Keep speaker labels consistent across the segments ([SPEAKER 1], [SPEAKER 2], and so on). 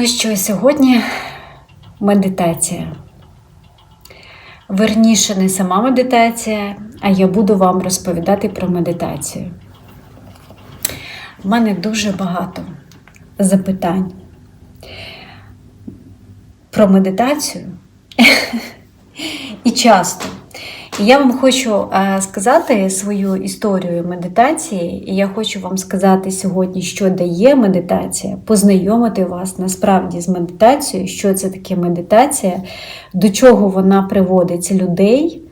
[SPEAKER 1] Ну що, сьогодні медитація. Верніше, не сама медитація, а я буду вам розповідати про медитацію. У мене дуже багато запитань про медитацію і часто. Я вам хочу е, сказати свою історію медитації, і я хочу вам сказати сьогодні, що дає медитація, познайомити вас насправді з медитацією, що це таке медитація, до чого вона приводить людей,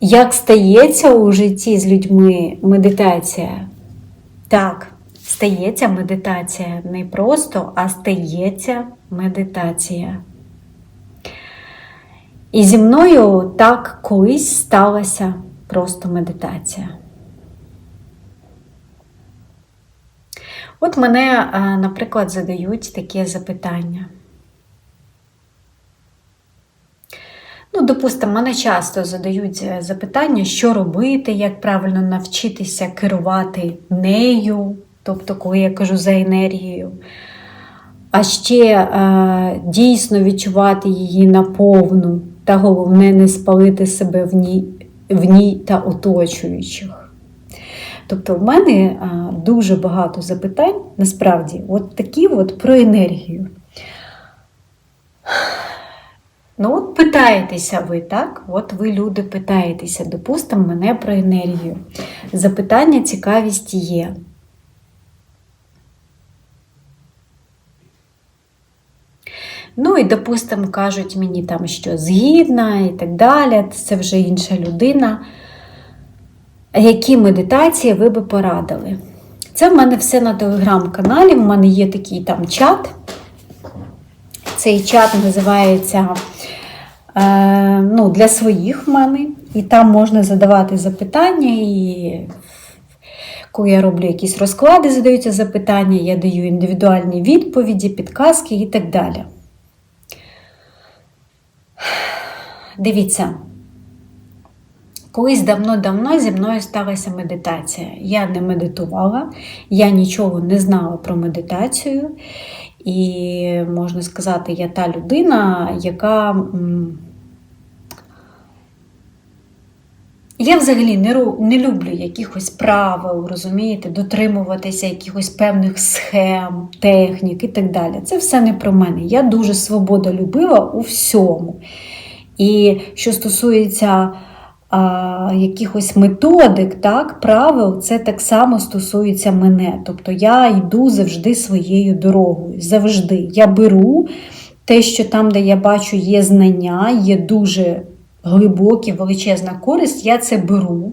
[SPEAKER 1] як стається у житті з людьми медитація. Так, стається медитація не просто, а стається медитація. І зі мною так колись сталася просто медитація. От мене, наприклад, задають таке запитання. Ну, допустимо, мене часто задають запитання, що робити, як правильно навчитися керувати нею, тобто, коли я кажу за енергією, а ще е, дійсно відчувати її наповну та головне не спалити себе в ній, в ній та оточуючих. Тобто, в мене а, дуже багато запитань, насправді, от такі от про енергію. Ну, от питаєтеся ви, так? От ви, люди, питаєтеся, допустимо, мене про енергію. Запитання, цікавість є. Ну і, допустимо, кажуть мені там, що згідна і так далі, це вже інша людина. Які медитації ви би порадили? Це в мене все на телеграм-каналі. В мене є такий там чат. Цей чат називається е, ну, для своїх в мене. І там можна задавати запитання. І коли я роблю якісь розклади, задаються запитання, я даю індивідуальні відповіді, підказки і так далі. Дивіться, колись давно-давно зі мною сталася медитація. Я не медитувала, я нічого не знала про медитацію. І, можна сказати, я та людина, яка. Я взагалі не не люблю якихось правил, розумієте, дотримуватися якихось певних схем, технік і так далі. Це все не про мене. Я дуже свободолюбива у всьому. І що стосується а, якихось методик, так, правил, це так само стосується мене. Тобто я йду завжди своєю дорогою. Завжди. Я беру те, що там, де я бачу, є знання, є дуже глибокі, величезна користь, я це беру.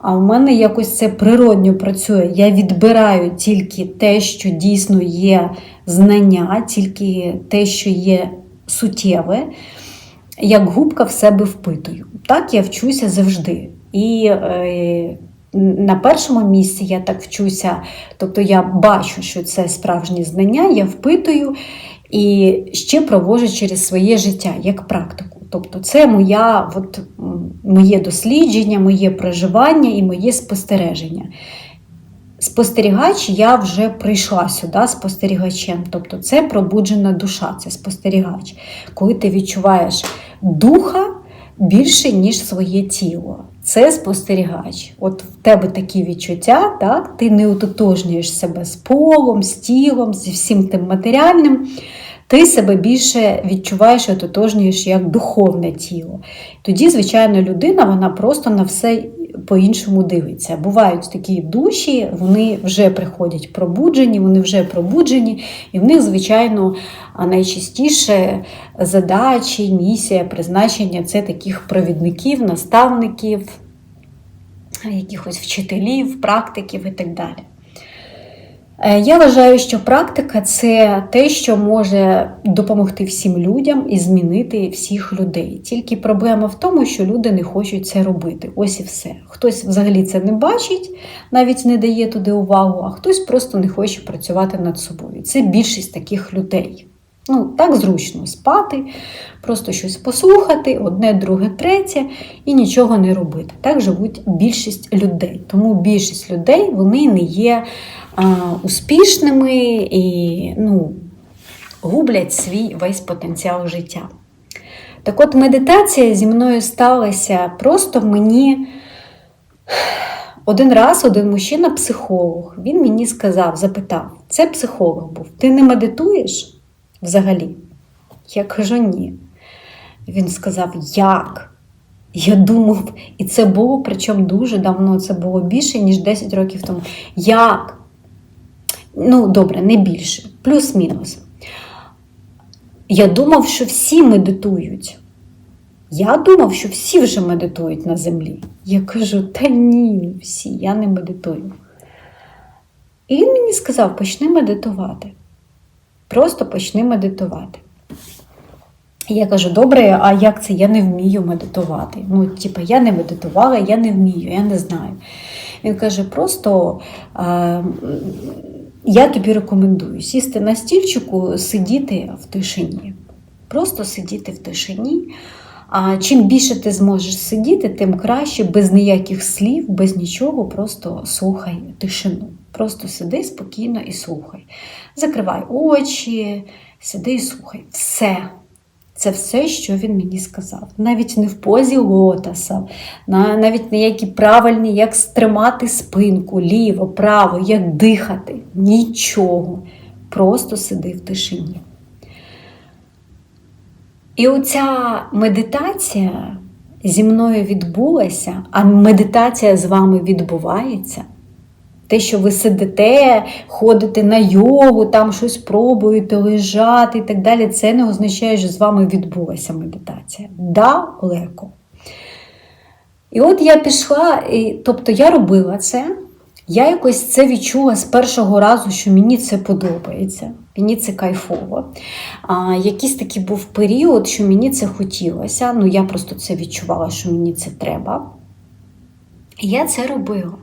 [SPEAKER 1] А в мене якось це природньо працює. Я відбираю тільки те, що дійсно є знання, тільки те, що є суттєве як губка в себе впитую. Так я вчуся завжди. І е, на першому місці я так вчуся, тобто я бачу, що це справжні знання, я впитую і ще проводжу через своє життя як практику. Тобто це моя, от, моє дослідження, моє проживання і моє спостереження. Спостерігач я вже прийшла сюди спостерігачем. Тобто це пробуджена душа, це спостерігач. Коли ти відчуваєш духа більше, ніж своє тіло. Це спостерігач. От в тебе такі відчуття, так? ти не ототожнюєш себе з полом, з тілом, зі всім тим матеріальним. Ти себе більше відчуваєш і ототожнюєш як духовне тіло. Тоді, звичайно, людина вона просто на все по-іншому дивиться. Бувають такі душі, вони вже приходять пробуджені, вони вже пробуджені, і в них, звичайно, найчастіше задачі, місія, призначення це таких провідників, наставників, якихось вчителів, практиків і так далі. Е, я вважаю, що практика це те, що може допомогти всім людям і змінити всіх людей. Тільки проблема в тому, що люди не хочуть це робити. Ось і все. Хтось взагалі це не бачить, навіть не дає туди увагу, а хтось просто не хоче працювати над собою. Це більшість таких людей. Ну, так зручно спати, просто щось послухати, одне, друге, третє, і нічого не робити. Так живуть більшість людей. Тому більшість людей вони не є успішними і ну, гублять свій весь потенціал життя. Так от медитація зі мною сталася просто мені. Один раз один мужчина-психолог, він мені сказав, запитав, це психолог був, ти не медитуєш взагалі? Я кажу ні. Він сказав, як? Я думав, і це було, причому дуже давно, це було більше, ніж 10 років тому. Як? Ну, добре, не більше, плюс-мінус. Я думав, що всі медитують. Я думав, що всі вже медитують на землі. Я кажу, та ні, всі, я не медитую. І він мені сказав: почни медитувати. Просто почни медитувати. І я кажу, добре, а як це? Я не вмію медитувати. Ну, типу, я не медитувала, я не вмію, я не знаю. Він каже, просто е, я тобі рекомендую сісти на стільчику, сидіти в тишині. Просто сидіти в тишині. А чим більше ти зможеш сидіти, тим краще, без ніяких слів, без нічого, просто слухай тишину. Просто сиди спокійно і слухай. Закривай очі, сиди і слухай. Все. Це все, що він мені сказав. Навіть не в позі лотоса, навіть не які правильні, як стримати спинку, ліво, право, як дихати. Нічого. Просто сиди в тишині. І оця медитація зі мною відбулася, а медитація з вами відбувається. Те, що ви сидите, ходите на йогу, там щось пробуєте, лежати і так далі, це не означає, що з вами відбулася медитація. Далеко. І от я пішла, і, тобто я робила це, я якось це відчула з першого разу, що мені це подобається, мені це кайфово. А, Якийсь такий був період, що мені це хотілося. Ну, я просто це відчувала, що мені це треба. І я це робила.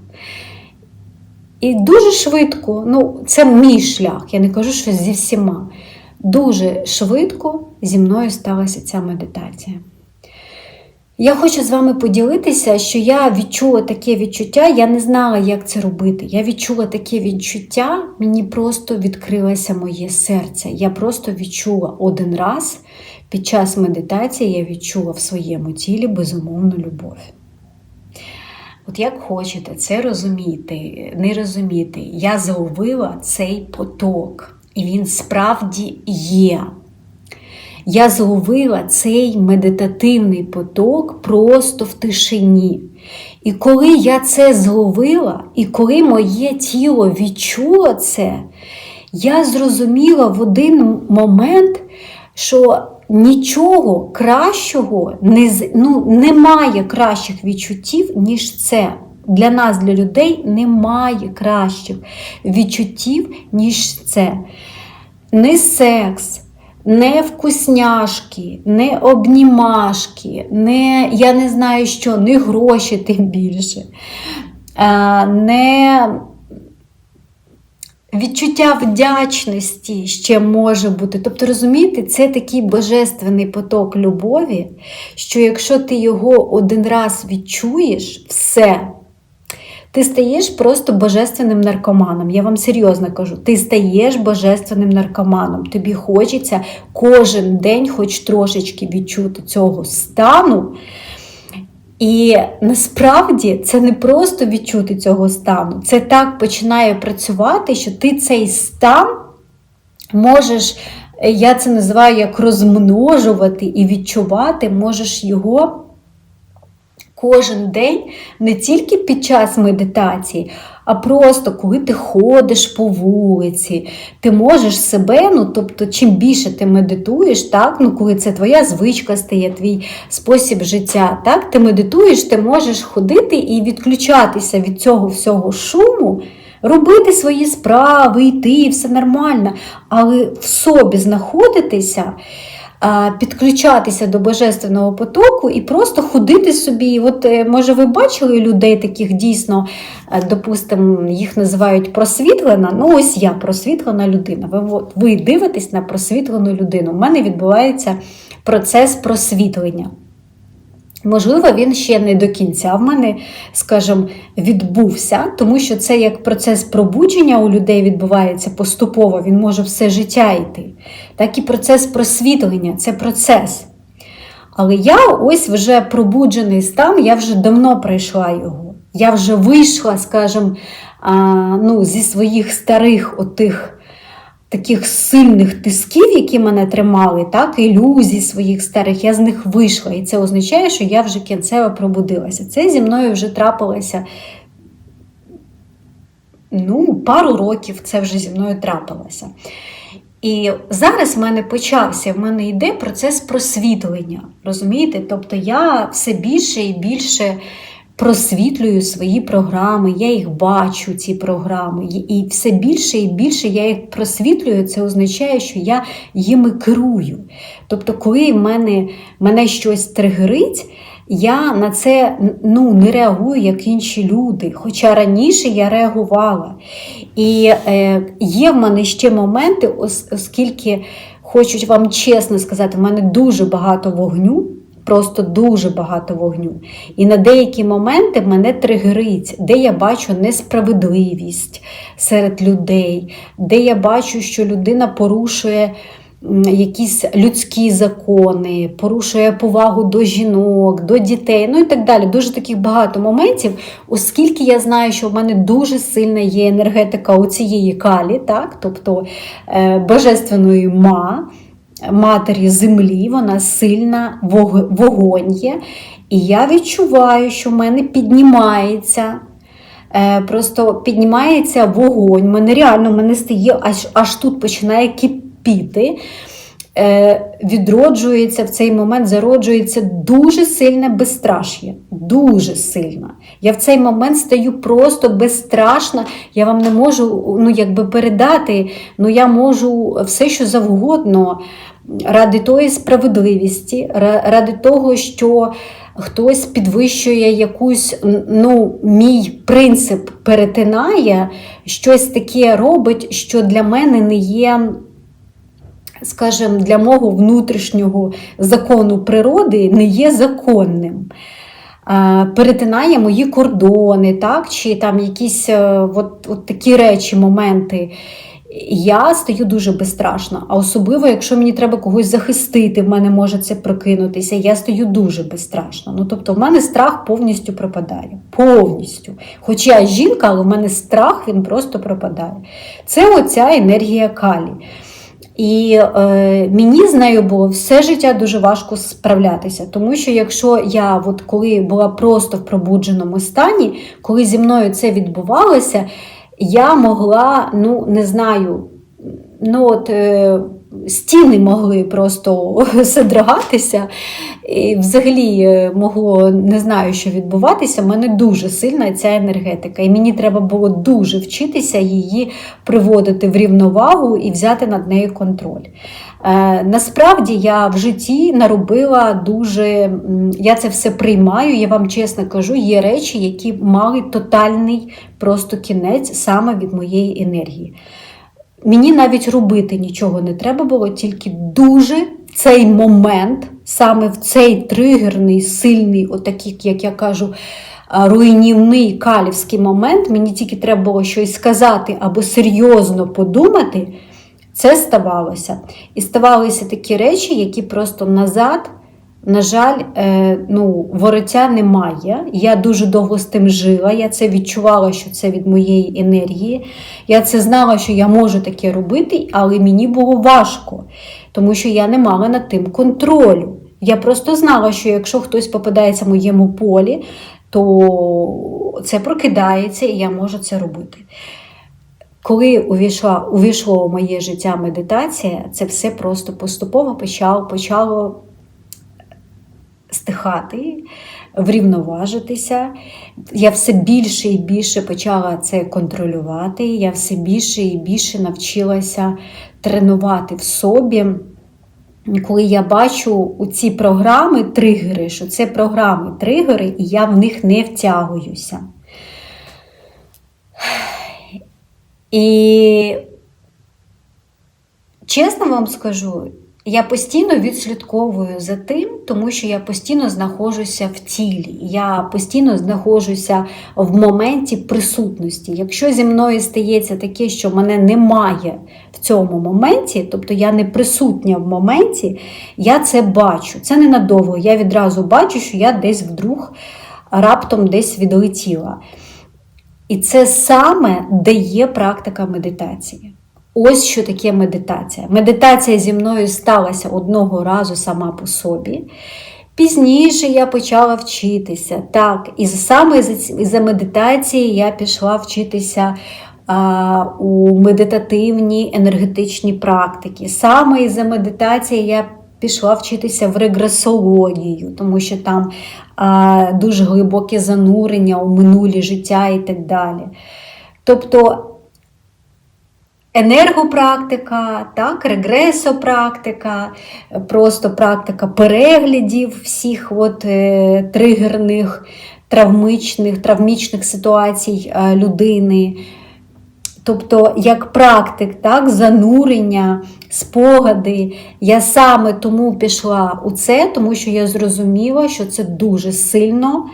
[SPEAKER 1] І дуже швидко, ну, це мій шлях, я не кажу, що зі всіма. Дуже швидко зі мною сталася ця медитація. Я хочу з вами поділитися, що я відчула таке відчуття, я не знала, як це робити. Я відчула таке відчуття, мені просто відкрилося моє серце. Я просто відчула один раз під час медитації, я відчула в своєму тілі безумовну любов. От як хочете це розуміти, не розуміти, я зловила цей поток, і він справді є. Я зловила цей медитативний поток просто в тишині. І коли я це зловила, і коли моє тіло відчуло це, я зрозуміла в один момент, що нічого кращого не, ну, немає кращих відчуттів, ніж це. Для нас, для людей, немає кращих відчуттів, ніж це. Не секс, не вкусняшки, не обнімашки, не я не знаю що, не гроші тим більше, не відчуття вдячності ще може бути. Тобто, розумієте, це такий божественний поток любові, що якщо ти його один раз відчуєш, все. Ти стаєш просто божественним наркоманом. Я вам серйозно кажу, ти стаєш божественним наркоманом. Тобі хочеться кожен день, хоч трошечки відчути цього стану. І насправді це не просто відчути цього стану, це так починає працювати, що ти цей стан можеш, я це називаю як розмножувати і відчувати, можеш його кожен день, не тільки під час медитації, а просто коли ти ходиш по вулиці, ти можеш себе, ну тобто, чим більше ти медитуєш, так, ну коли це твоя звичка стає, твій спосіб життя, так, ти медитуєш, ти можеш ходити і відключатися від цього всього шуму. Робити свої справи, йти, все нормально, але в собі знаходитися підключатися до божественного потоку і просто ходити собі. От, е, Може, ви бачили людей таких дійсно, е, допустимо, їх називають просвітлена. Ну, ось я просвітлена людина. Ви, от, ви дивитесь на просвітлену людину. У мене відбувається процес просвітлення. Можливо, він ще не до кінця в мене, скажімо, відбувся, тому що це як процес пробудження у людей відбувається поступово, він може все життя йти. Так і процес просвітлення це процес. Але я ось вже пробуджений стан, я вже давно пройшла його. Я вже вийшла, скажімо, ну, зі своїх старих отих таких сильних тисків, які мене тримали, так, ілюзій своїх старих, я з них вийшла. І це означає, що я вже кінцево пробудилася. Це зі мною вже трапилося ну, пару років це вже зі мною трапилося. І зараз в мене почався, в мене йде процес просвітлення. Розумієте? Тобто я все більше і більше просвітлюю свої програми, я їх бачу, ці програми, і все більше і більше я їх просвітлюю, це означає, що я їми керую. Тобто, коли в мене, мене щось тригерить, я на це ну, не реагую, як інші люди. Хоча раніше я реагувала. І е, є в мене ще моменти, оскільки хочу вам чесно сказати, в мене дуже багато вогню просто дуже багато вогню. І на деякі моменти мене тригерить, де я бачу несправедливість серед людей, де я бачу, що людина порушує. Якісь людські закони, порушує повагу до жінок, до дітей, ну і так далі. Дуже таких багато моментів, оскільки я знаю, що в мене дуже сильна є енергетика у цієї калі, так, тобто е, божественної ма матері землі, вона сильна, вогонь є. І я відчуваю, що в мене піднімається. Е, просто піднімається вогонь, мене реально мене стає, аж аж тут починає кипіти. Е, відроджується в цей момент, зароджується дуже сильне безстраш'я. Дуже сильно. Я в цей момент стаю просто безстрашна. Я вам не можу ну, якби передати, ну я можу все, що завгодно ради тої справедливості, ради того, що хтось підвищує якусь, ну, мій принцип перетинає, щось таке робить, що для мене не є. Скажімо, для мого внутрішнього закону природи не є законним. Перетинає мої кордони, так? чи там якісь е, от, от такі речі, моменти я стаю дуже безстрашна. А особливо, якщо мені треба когось захистити, в мене може це прокинутися, я стаю дуже безстрашна. Ну, тобто, в мене страх повністю пропадає. Повністю. Хоча я жінка, але в мене страх він просто пропадає. Це оця енергія калі. І е, мені з нею було все життя дуже важко справлятися. Тому що якщо я, от коли була просто в пробудженому стані, коли зі мною це відбувалося, я могла, ну, не знаю, ну от е, стіни могли просто содрогатися. І Взагалі е, могло не знаю, що відбуватися. У мене дуже сильна ця енергетика. І мені треба було дуже вчитися її приводити в рівновагу і взяти над нею контроль. Е, насправді я в житті наробила дуже, я це все приймаю, я вам чесно кажу, є речі, які мали тотальний просто кінець саме від моєї енергії. Мені навіть робити нічого не треба було, тільки дуже цей момент, саме в цей тригерний, сильний, отакий, як я кажу, руйнівний калівський момент, мені тільки треба було щось сказати або серйозно подумати, це ставалося. І ставалися такі речі, які просто назад. На жаль, е, ну, вороття немає. Я дуже довго з тим жила. Я це відчувала, що це від моєї енергії. Я це знала, що я можу таке робити, але мені було важко, тому що я не мала над тим контролю. Я просто знала, що якщо хтось попадається в моєму полі, то це прокидається і я можу це робити. Коли увійшла, увійшло в моє життя медитація, це все просто поступово почало, почало стихати, врівноважитися. Я все більше і більше почала це контролювати. Я все більше і більше навчилася тренувати в собі. Коли я бачу у ці програми тригери, що це програми-тригери, і я в них не втягуюся. І чесно вам скажу, Я постійно відслідковую за тим, тому що я постійно знаходжуся в тілі, я постійно знаходжуся в моменті присутності. Якщо зі мною стається таке, що мене немає в цьому моменті, тобто я не присутня в моменті, я це бачу. Це ненадовго. Я відразу бачу, що я десь вдруг раптом десь відлетіла. І це саме де є практика медитації. Ось що таке медитація. Медитація зі мною сталася одного разу сама по собі. Пізніше я почала вчитися. Так, і саме за медитації я пішла вчитися у медитативні енергетичні практики. Саме із за медитації я пішла вчитися в регресологію, тому що там а, дуже глибоке занурення у минулі життя і так далі. Тобто енергопрактика, так, регресопрактика, просто практика переглядів всіх от, е, тригерних, травмичних, травмічних ситуацій е, людини. Тобто, як практик, так, занурення, спогади. Я саме тому пішла у це, тому що я зрозуміла, що це дуже сильно.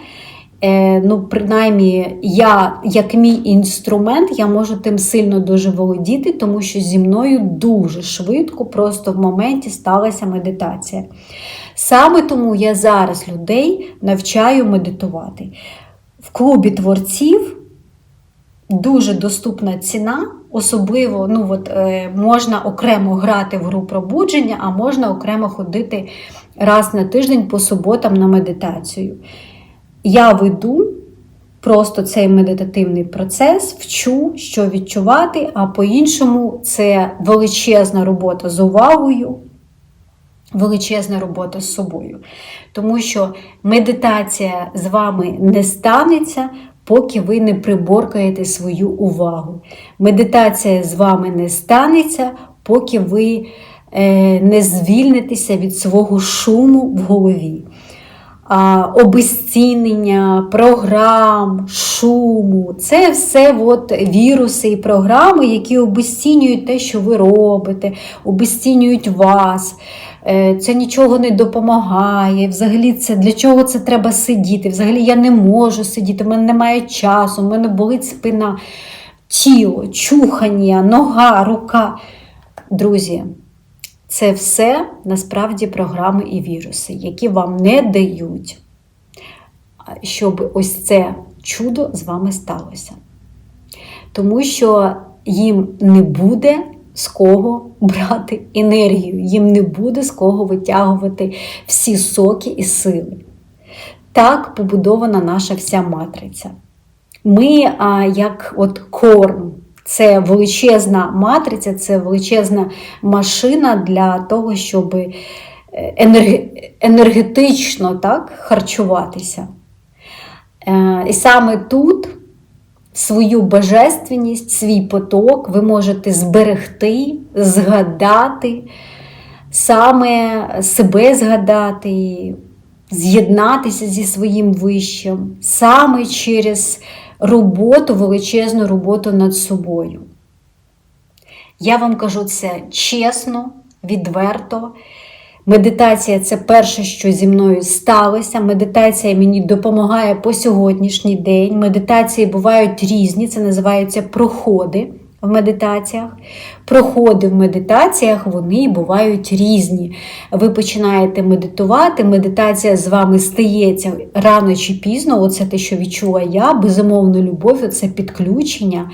[SPEAKER 1] Е, ну, принаймні, я, як мій інструмент, я можу тим сильно дуже володіти, тому що зі мною дуже швидко, просто в моменті сталася медитація. Саме тому я зараз людей навчаю медитувати. В клубі творців дуже доступна ціна, особливо ну, от, е, можна окремо грати в гру пробудження, а можна окремо ходити раз на тиждень по суботам на медитацію. Я веду просто цей медитативний процес, вчу, що відчувати, а по-іншому це величезна робота з увагою, величезна робота з собою. Тому що медитація з вами не станеться, поки ви не приборкаєте свою увагу. Медитація з вами не станеться, поки ви е, не звільнитеся від свого шуму в голові обезцінення, програм, шуму. Це все от віруси і програми, які обезцінюють те, що ви робите, обезцінюють вас. Е, це нічого не допомагає. Взагалі, це для чого це треба сидіти? Взагалі я не можу сидіти, в мене немає часу, в мене болить спина, тіло, чухання, нога, рука. Друзі. Це все насправді програми і віруси, які вам не дають, щоб ось це чудо з вами сталося. Тому що їм не буде з кого брати енергію, їм не буде з кого витягувати всі соки і сили. Так побудована наша вся матриця. Ми, як от корм, це величезна матриця, це величезна машина для того, щоб е, енергетично так, харчуватися. Е, і саме тут свою божественність, свій поток ви можете зберегти, згадати, саме себе згадати, з'єднатися зі своїм вищим, саме через роботу, величезну роботу над собою. Я вам кажу це чесно, відверто. Медитація це перше, що зі мною сталося. Медитація мені допомагає по сьогоднішній день. Медитації бувають різні, це називаються проходи в медитаціях. Проходи в медитаціях вони бувають різні. Ви починаєте медитувати, медитація з вами стається рано чи пізно. Оце те, що відчула я, безумовно, любов, це підключення.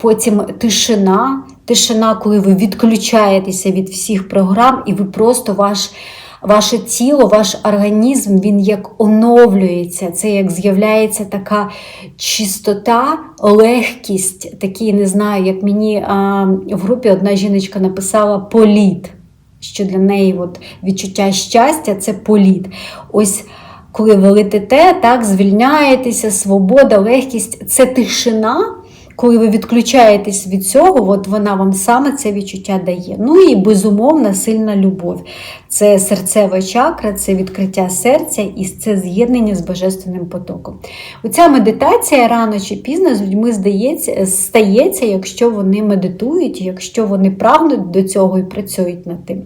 [SPEAKER 1] Потім тишина, тишина, коли ви відключаєтеся від всіх програм, і ви просто ваш ваше тіло, ваш організм, він як оновлюється, це як з'являється така чистота, легкість, такий, не знаю, як мені а, в групі одна жіночка написала політ. Що для неї от, відчуття щастя це політ. Ось коли ви летите, так, звільняєтеся, свобода, легкість це тишина коли ви відключаєтесь від цього, от вона вам саме це відчуття дає. Ну і безумовна сильна любов. Це серцева чакра, це відкриття серця і це з'єднання з божественним потоком. Оця медитація рано чи пізно з людьми здається, стається, якщо вони медитують, якщо вони прагнуть до цього і працюють над тим.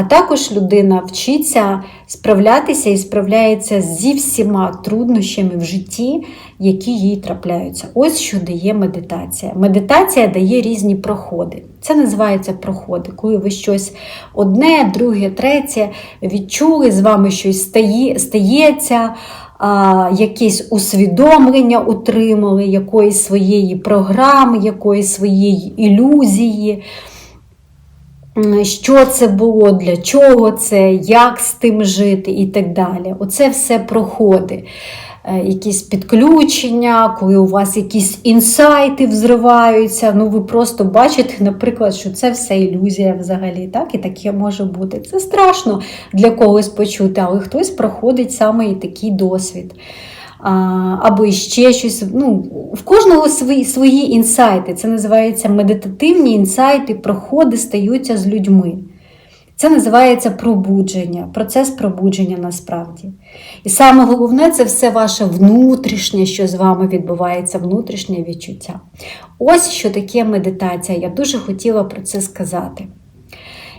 [SPEAKER 1] А також людина вчиться справлятися і справляється зі всіма труднощами в житті, які їй трапляються. Ось що дає медитація. Медитація дає різні проходи. Це називається проходи, коли ви щось одне, друге, третє відчули, з вами щось стає, стається. Якісь усвідомлення отримали, якоїсь своєї програми, якоїсь своєї ілюзії. Що це було, для чого це, як з тим жити і так далі. Оце все проходи. Е, Якісь підключення, коли у вас якісь інсайти взриваються. Ну, ви просто бачите, наприклад, що це все ілюзія взагалі. Так? І таке може бути. Це страшно для когось почути, але хтось проходить саме і такий досвід. Або ще щось. Ну, в кожного свої, свої інсайти. Це називається медитативні інсайти, проходи стаються з людьми. Це називається пробудження, процес пробудження насправді. І саме головне це все ваше внутрішнє, що з вами відбувається, внутрішнє відчуття. Ось що таке медитація. Я дуже хотіла про це сказати.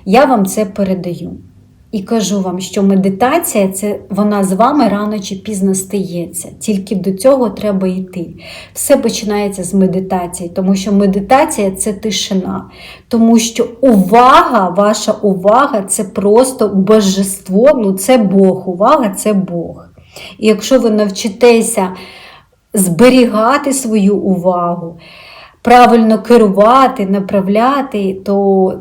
[SPEAKER 1] Я вам це передаю. І кажу вам, що медитація це вона з вами рано чи пізно стається. Тільки до цього треба йти. Все починається з медитації, тому що медитація це тишина. Тому що увага, ваша увага це просто божество, ну це Бог. Увага це Бог. І якщо ви навчитеся зберігати свою увагу, правильно керувати, направляти, то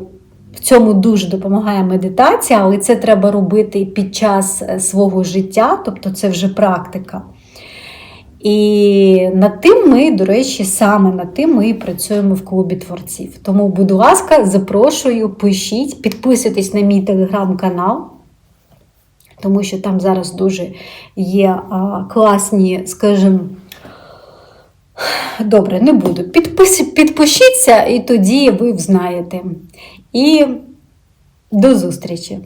[SPEAKER 1] в цьому дуже допомагає медитація, але це треба робити під час е, свого життя, тобто це вже практика. І над тим ми, до речі, саме над тим ми і працюємо в клубі творців. Тому, будь ласка, запрошую, пишіть, підписуйтесь на мій телеграм-канал, тому що там зараз дуже є класні, скажімо, Добре, не буду. Підпис... Підпишіться, і тоді ви знаєте. І до зустрічі!